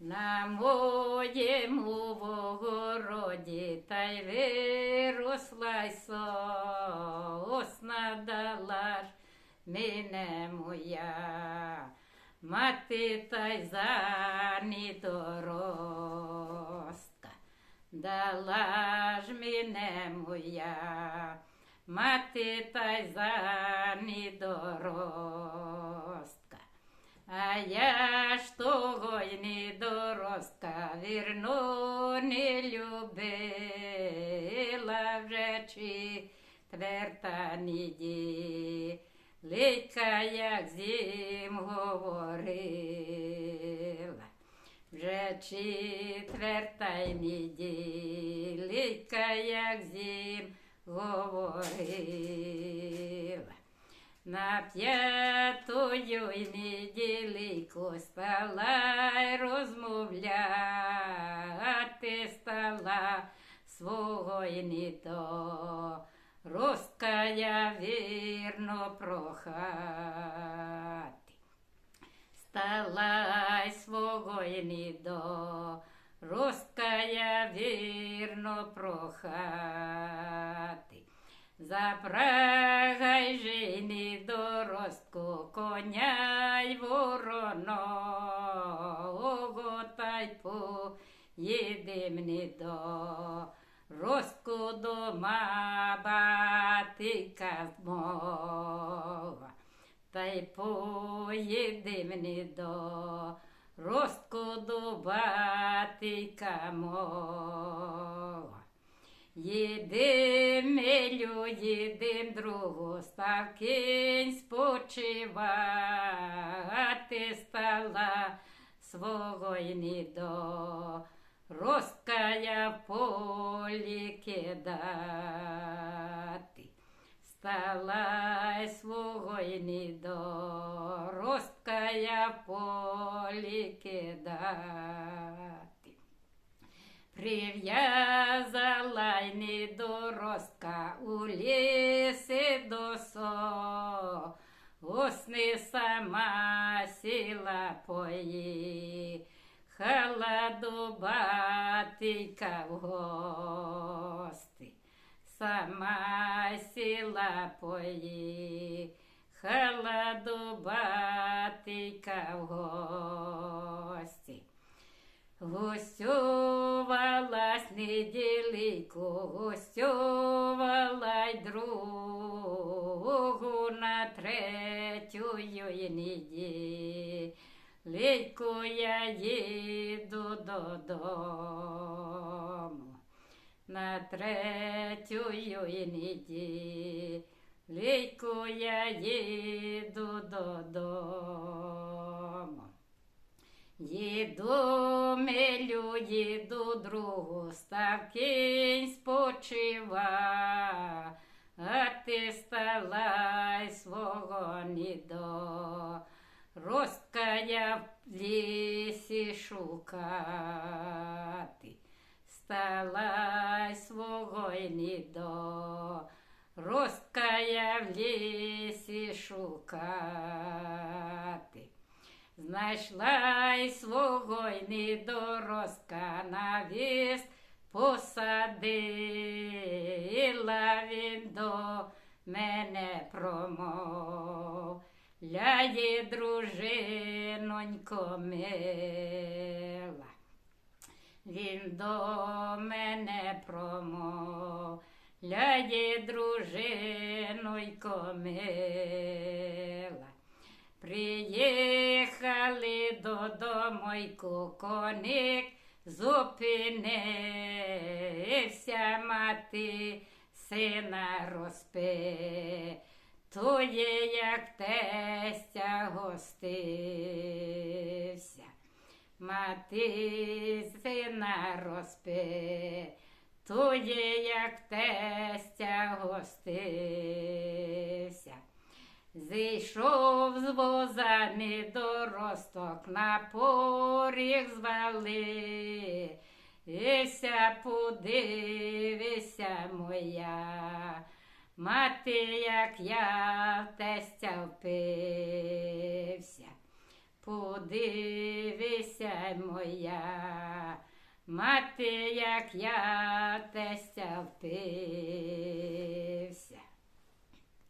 На моєму вогороді та й виросла й сосна дала ж мене моя. Мати та й за недоростка, дала ж мене моя, мати та й за недоростка. А я вірно не любила вже четверта неділя. Лейка, як зім говорила, вже четверта й неділика, як зім говорила. На п'ятою й неділику стала розмовляти стала свого й не то. Розкая вірно прохати, стала свого й не до, розкая вірно прохати. Запрагай жені доростку, коня й вороного, та й поїдем не до. Ростку дома батика мова, та й поїдем не до ростку до батика мова. Їдем, милю, їдем другу, став кінь спочивати стала свого й не до. Розкая полі кидати, стала свого й не до, розкая полі кидати. Прив'язала й недоростка у лісі до со, осни сама сіла пої. Халаду батика в гости, сама сіла пої, халаду батика в гості. Гостювалась неділику, гостювала й другу на третю й неділю. Лейко я їду додому на третю й неділю. Лейко я їду додому. Їду другу, став спочива, а ти стала свого не до. Розкая в лісі шукати, стала свого й не до. Розкая в лісі шукати. Знайшла й свого й недоростка на віс посадила він до мене промов. Ляє дружинонько мила, він до мене промов, ляє дружинонько мила. Додому й коник, зупинився мати сина розпи. То є, як тестя гостився, мати сина розпи, то є, як тестя гостився. Зійшов з воза недоросток, на поріг звали, Іся подивися моя, мати, як я в тестя впився. подивися моя, мати, як я тестя впила.